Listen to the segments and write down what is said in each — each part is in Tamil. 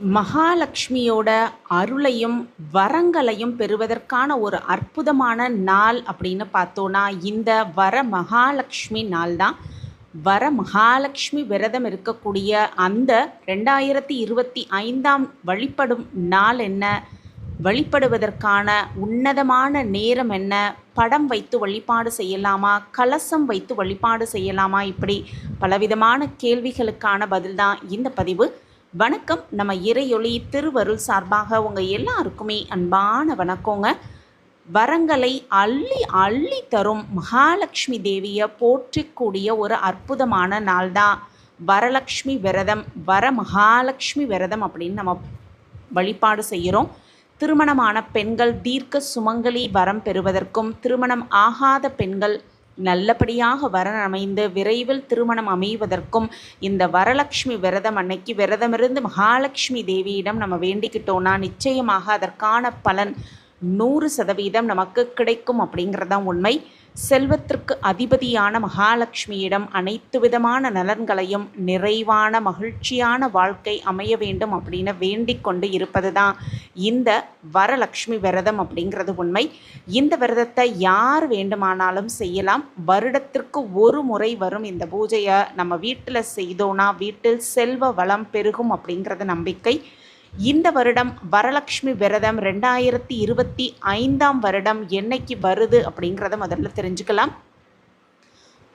மகாலட்சுமியோட அருளையும் வரங்களையும் பெறுவதற்கான ஒரு அற்புதமான நாள் அப்படின்னு பார்த்தோன்னா இந்த வர மகாலட்சுமி நாள் தான் வர மகாலட்சுமி விரதம் இருக்கக்கூடிய அந்த ரெண்டாயிரத்தி இருபத்தி ஐந்தாம் வழிபடும் நாள் என்ன? வழிபடுவதற்கான உன்னதமான நேரம் என்ன? படம் வைத்து வழிபாடு செய்யலாமா? கலசம் வைத்து வழிபாடு செய்யலாமா? இப்படி பலவிதமான கேள்விகளுக்கான பதில்தான் இந்த பதிவு. வணக்கம். நம்ம இறையொளி திருவருள் சார்பாக உங்கள் எல்லாருக்குமே அன்பான வணக்கங்க. வரங்களை அள்ளி அள்ளி தரும் மகாலட்சுமி தேவியை போற்றிக்கூடிய ஒரு அற்புதமான நாள் தான் வரலக்ஷ்மி விரதம் வர மகாலட்சுமி விரதம் அப்படின்னு நம்ம வழிபாடு செய்கிறோம். திருமணமான பெண்கள் தீர்க்க சுமங்கலி வரம் பெறுவதற்கும் திருமணம் ஆகாத பெண்கள் நல்லபடியாக வரன் அமைந்து விரைவில் திருமணம் அமைவதற்கும் இந்த வரலட்சுமி விரதம் அன்னைக்கு விரதமிருந்து மகாலட்சுமி தேவியிடம் நம்ம வேண்டிக்கிட்டோம்னா நிச்சயமாக அதற்கான பலன் நூறு சதவீதம் நமக்கு கிடைக்கும் அப்படிங்கிறதான் உண்மை. செல்வத்திற்கு அதிபதியான மகாலட்சுமியிடம் அனைத்து விதமான நலன்களையும் நிறைவான மகிழ்ச்சியான வாழ்க்கை அமைய வேண்டும் அப்படின்னு வேண்டிக் கொண்டு இருப்பது தான் இந்த வரலட்சுமி விரதம் அப்படிங்கிறது உண்மை. இந்த விரதத்தை யார் வேண்டுமானாலும் செய்யலாம். வருடத்திற்கு ஒரு முறை வரும் இந்த பூஜையை நம்ம வீட்டில் செய்தோன்னா வீட்டில் செல்வ வளம் பெருகும் அப்படிங்கிறது நம்பிக்கை. இந்த வருடம் வரலக்ஷ்மி விரதம் ரெண்டாயிரத்தி இருபத்தி ஐந்தாம் வருடம் என்னைக்கு வருது அப்படிங்கிறத முதல்ல தெரிஞ்சுக்கலாம்.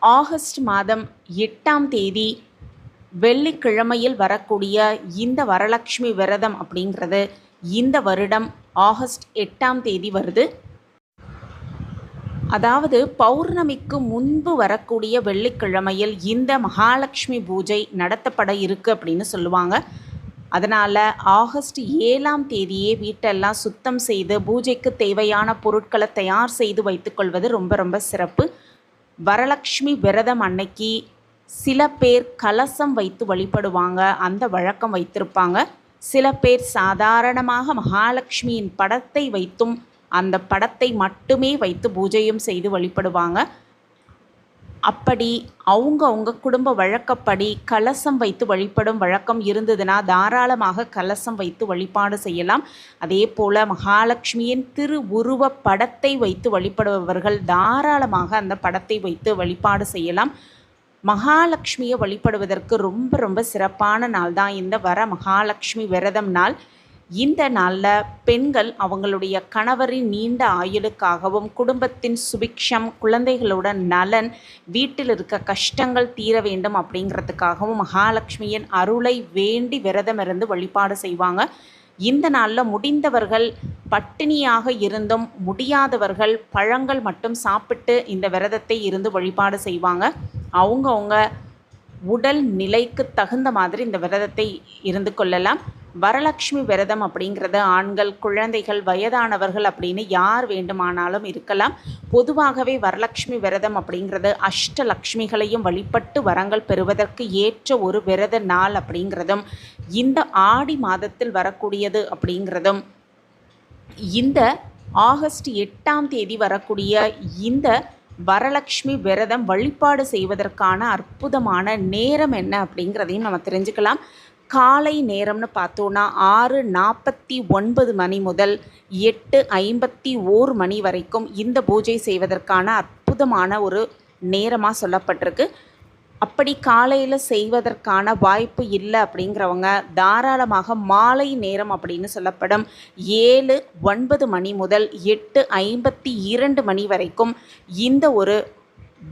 ஆகஸ்ட் மாதம் எட்டாம் தேதி வெள்ளிக்கிழமையில் வரக்கூடிய இந்த வரலக்ஷ்மி விரதம் அப்படிங்கிறது இந்த வருடம் ஆகஸ்ட் எட்டாம் தேதி வருது. அதாவது பௌர்ணமிக்கு முன்பு வரக்கூடிய வெள்ளிக்கிழமையில் இந்த மகாலட்சுமி பூஜை நடத்தப்பட இருக்கு அப்படின்னு சொல்லுவாங்க. அதனால் ஆகஸ்ட் ஏழாம் தேதியே வீட்டெல்லாம் சுத்தம் செய்து பூஜைக்கு தேவையான பொருட்களை தயார் செய்து வைத்துக்கொள்வது ரொம்ப ரொம்ப சிறப்பு. வரலக்ஷ்மி விரதம் அன்னைக்கு சில பேர் கலசம் வைத்து வழிபடுவாங்க அந்த வழக்கம் வைத்திருப்பாங்க. சில பேர் சாதாரணமாக மகாலட்சுமியின் படத்தை வைத்தும் அந்த படத்தை மட்டுமே வைத்து பூஜையும் செய்து வழிபடுவாங்க. அப்படி அவங்க அவங்க குடும்ப வழக்கப்படி கலசம் வைத்து வழிபடும் வழக்கம் இருந்ததுன்னா தாராளமாக கலசம் வைத்து வழிபாடு செய்யலாம். அதே போல் மகாலட்சுமியின் திரு உருவ படத்தை வைத்து வழிபடுபவர்கள் தாராளமாக அந்த படத்தை வைத்து வழிபாடு செய்யலாம். மகாலட்சுமியை வழிபடுவதற்கு ரொம்ப ரொம்ப சிறப்பான நாள் தான் இந்த வர மகாலட்சுமி விரதம் நாள். இந்த நாளில் பெண்கள் அவங்களுடைய கணவரின் நீண்ட ஆயுளுக்காகவும் குடும்பத்தின் சுபிக்ஷம் குழந்தைகளோட நலன் வீட்டில் இருக்க கஷ்டங்கள் தீர வேண்டும் அப்படிங்கிறதுக்காகவும் மகாலட்சுமியின் அருளை வேண்டி விரதம் இருந்து வழிபாடு செய்வாங்க. இந்த நாளில் முடிந்தவர்கள் பட்டினியாக இருந்தும் முடியாதவர்கள் பழங்கள் மட்டும் சாப்பிட்டு இந்த விரதத்தை இருந்து வழிபாடு செய்வாங்க. அவங்கவுங்க உடல் நிலைக்கு தகுந்த மாதிரி இந்த விரதத்தை இருந்து கொள்ளலாம். வரலக்ஷ்மி விரதம் அப்படிங்கிறது ஆண்கள் குழந்தைகள் வயதானவர்கள் அப்படின்னு யார் வேண்டுமானாலும் இருக்கலாம். பொதுவாகவே வரலக்ஷ்மி விரதம் அப்படிங்கிறது அஷ்டலக்ஷ்மிகளையும் வழிபட்டு வரங்கள் பெறுவதற்கு ஏற்ற ஒரு விரத நாள் அப்படிங்கிறதும் இந்த ஆடி மாதத்தில் வரக்கூடியது அப்படிங்கிறதும் இந்த ஆகஸ்ட் எட்டாம் தேதி வரக்கூடிய இந்த வரலக்ஷ்மி விரதம் வழிபாடு செய்வதற்கான அற்புதமான நேரம் என்ன அப்படிங்கிறதையும் நம்ம தெரிஞ்சுக்கலாம். காலை நேரம்னு பார்த்தோன்னா ஆறு நாற்பத்தி ஒன்பது மணி முதல் எட்டு ஐம்பத்தி ஓர் மணி வரைக்கும் இந்த பூஜை செய்வதற்கான அற்புதமான ஒரு நேரமாக சொல்லப்பட்டிருக்கு. அப்படி காலையில் செய்வதற்கான வாய்ப்பு இல்லை அப்படிங்கிறவங்க தாராளமாக மாலை நேரம் அப்படின்னு சொல்லப்படும். ஏழு ஒன்பது மணி முதல் எட்டு ஐம்பத்தி இரண்டு மணி வரைக்கும் இந்த ஒரு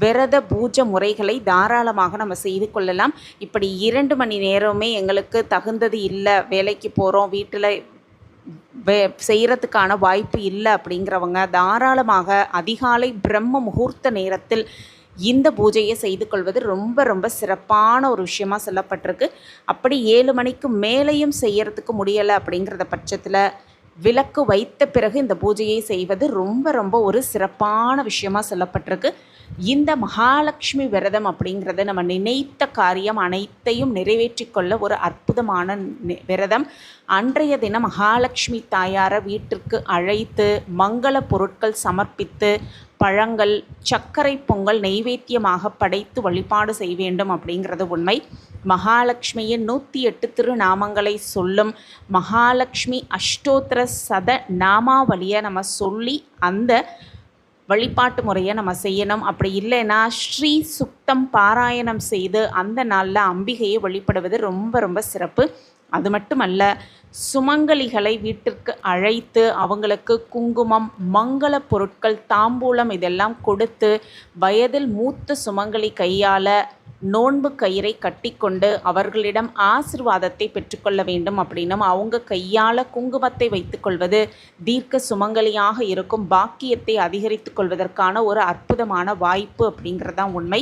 விரத பூஜை முறைகளை தாராளமாக நம்ம செய்து கொள்ளலாம். இப்படி இரண்டு மணி நேரமே எங்களுக்கு தகுந்தது இல்லை வேலைக்கு போகிறோம் வீட்டில் வே செய்கிறதுக்கான வாய்ப்பு இல்லை அப்படிங்கிறவங்க தாராளமாக அதிகாலை பிரம்ம முகூர்த்த நேரத்தில் இந்த பூஜையை செய்து கொள்வது ரொம்ப ரொம்ப சிறப்பான ஒரு விஷயமாக சொல்லப்பட்டிருக்கு. அப்படி ஏழு மணிக்கு மேலேயும் செய்யறதுக்கு முடியலை அப்படிங்கிறத பட்சத்தில் விளக்கு வைத்த பிறகு இந்த பூஜையை செய்வது ரொம்ப ரொம்ப ஒரு சிறப்பான விஷயமாக சொல்லப்பட்டிருக்கு. இந்த மகாலட்சுமி விரதம் அப்படிங்கிறது நம்ம நினைத்த காரியம் அனைத்தையும் நிறைவேற்றி கொள்ள ஒரு அற்புதமான விரதம். அன்றைய தினம் மகாலட்சுமி தாயாரை வீட்டிற்கு அழைத்து மங்கள பொருட்கள் சமர்ப்பித்து பழங்கள் சர்க்கரை பொங்கல் நெய்வேத்தியமாக படைத்து வழிபாடு செய்ய வேண்டும் அப்படிங்கிறது உண்மை. மகாலட்சுமியின் நூற்றி எட்டு திருநாமங்களை சொல்லும் மகாலட்சுமி அஷ்டோத்திர சத நாமாவளியை நம்ம சொல்லி அந்த வழிபாட்டு முறையை நம்ம செய்யணும். அப்படி இல்லைன்னா ஸ்ரீ சுக்தம் பாராயணம் செய்து அந்த நாளில் அம்பிகையை வழிபடுவது ரொம்ப ரொம்ப சிறப்பு. அது மட்டுமல்ல சுமங்கலிகளை வீட்டிற்கு அழைத்து அவங்களுக்கு குங்குமம் மங்கள பொருட்கள் தாம்பூலம் இதெல்லாம் கொடுத்து வயதில் மூத்த சுமங்கலி கையால் நோன்பு கயிறை கட்டிக்கொண்டு அவர்களிடம் ஆசிர்வாதத்தை பெற்றுக்கொள்ள வேண்டும் அப்படின்னும் அவங்க கையால் குங்குமத்தை வைத்துக்கொள்வது தீர்க்க சுமங்கலியாக இருக்கும் பாக்கியத்தை அதிகரித்து கொள்வதற்கான ஒரு அற்புதமான வாய்ப்பு அப்படிங்கிறதான் உண்மை.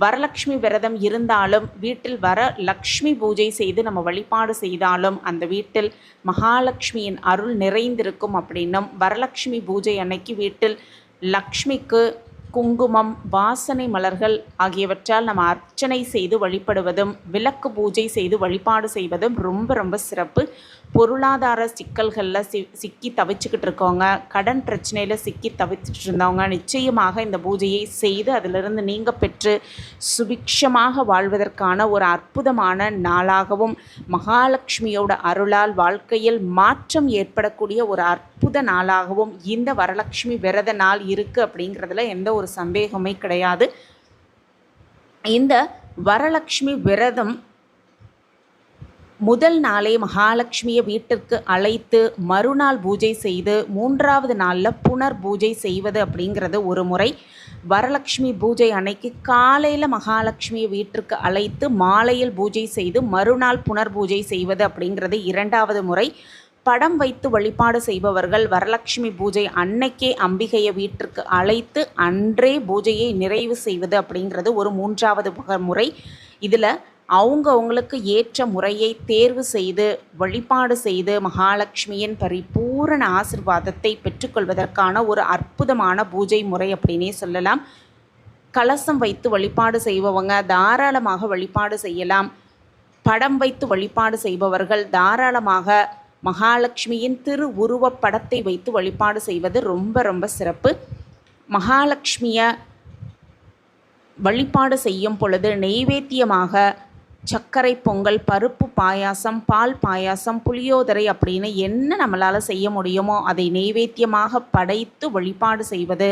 வரலக்ஷ்மி விரதம் இருந்தாலும் வீட்டில் வர லக்ஷ்மி பூஜை செய்து நம்ம வழிபாடு செய்தாலும் அந்த வீட்டில் மகாலட்சுமியின் அருள் நிறைந்திருக்கும் அப்படின்னும் வரலக்ஷ்மி பூஜை அன்னைக்கு வீட்டில் லக்ஷ்மிக்கு குங்குமம் வாசனை மலர்கள் ஆகியவற்றால் நம்ம அர்ச்சனை செய்து வழிபடுவதும் விளக்கு பூஜை செய்து வழிபாடு செய்வதும் ரொம்ப ரொம்ப சிறப்பு. பொருளாதார சிக்கல்களில் சி சிக்கி தவிச்சுக்கிட்டு இருக்கவங்க கடன் பிரச்சனையில் சிக்கி தவிச்சிட்டு இருந்தவங்க நிச்சயமாக இந்த பூஜையை செய்து அதிலிருந்து நீங்க பெற்று சுபிக்ஷமாக வாழ்வதற்கான ஒரு அற்புதமான நாளாகவும் மகாலட்சுமியோட அருளால் வாழ்க்கையில் மாற்றம் ஏற்படக்கூடிய ஒரு அற்புத நாளாகவும் இந்த வரலட்சுமி விரத நாள் இருக்குது அப்படிங்கிறதுல எந்த ஒரு சந்தேகமே கிடையாது. இந்த வரலட்சுமி விரதம் முதல் நாளே மகாலட்சுமியை வீட்டிற்கு அழைத்து மறுநாள் பூஜை செய்து மூன்றாவது நாளில் புனர் பூஜை செய்வது அப்படிங்கிறது ஒரு முறை. வரலட்சுமி பூஜை அன்னைக்கு காலையில் மகாலட்சுமியை வீட்டிற்கு அழைத்து மாலையில் பூஜை செய்து மறுநாள் புனர் பூஜை செய்வது அப்படிங்கிறது இரண்டாவது முறை. படம் வைத்து வழிபாடு செய்பவர்கள் வரலட்சுமி பூஜை அன்னைக்கே அம்பிகையை வீட்டிற்கு அழைத்து அன்றே பூஜையை நிறைவு செய்வது அப்படிங்கிறது ஒரு மூன்றாவது முறை. இதில் அவங்க அவங்களுக்கு ஏற்ற முறையை தேர்வு செய்து வழிபாடு செய்து மகாலட்சுமியின் பரிபூரண ஆசிர்வாதத்தை பெற்றுக்கொள்வதற்கான ஒரு அற்புதமான பூஜை முறை அப்படின்னே சொல்லலாம். கலசம் வைத்து வழிபாடு செய்பவங்க தாராளமாக வழிபாடு செய்யலாம். படம் வைத்து வழிபாடு செய்பவர்கள் தாராளமாக மகாலட்சுமியின் திரு உருவப் படத்தை வைத்து வழிபாடு செய்வது ரொம்ப ரொம்ப சிறப்பு. மகாலட்சுமியை வழிபாடு செய்யும் பொழுது நெய்வேத்தியமாக சர்க்கரை பொங்கல் பருப்பு பாயாசம் பால் பாயாசம் புளியோதரை அப்படின்னு என்ன நம்மளால் செய்ய முடியுமோ அதை நெய்வேத்தியமாக படைத்து வழிபாடு செய்வது.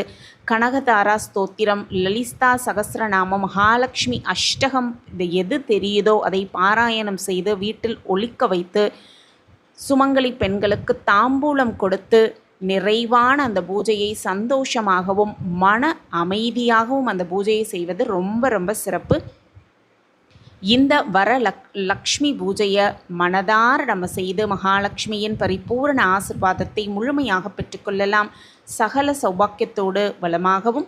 கனகதாரா ஸ்தோத்திரம் லலிதா சகசிரநாமம் மகாலட்சுமி அஷ்டகம் இது எது தெரியுதோ அதை பாராயணம் செய்து வீட்டில் ஒழிக்க வைத்து சுமங்கலி பெண்களுக்கு தாம்பூலம் கொடுத்து நிறைவான அந்த பூஜையை சந்தோஷமாகவும் மன அமைதியாகவும் அந்த பூஜையை செய்வது ரொம்ப ரொம்ப சிறப்பு. இந்த வர லக் லக்ஷ்மி பூஜையை மனதார நம்ம செய்து மகாலட்சுமியின் பரிபூரண ஆசிர்வாதத்தை முழுமையாக பெற்றுக்கொள்ளலாம் சகல சௌபாக்கியத்தோடு வளமாகவும்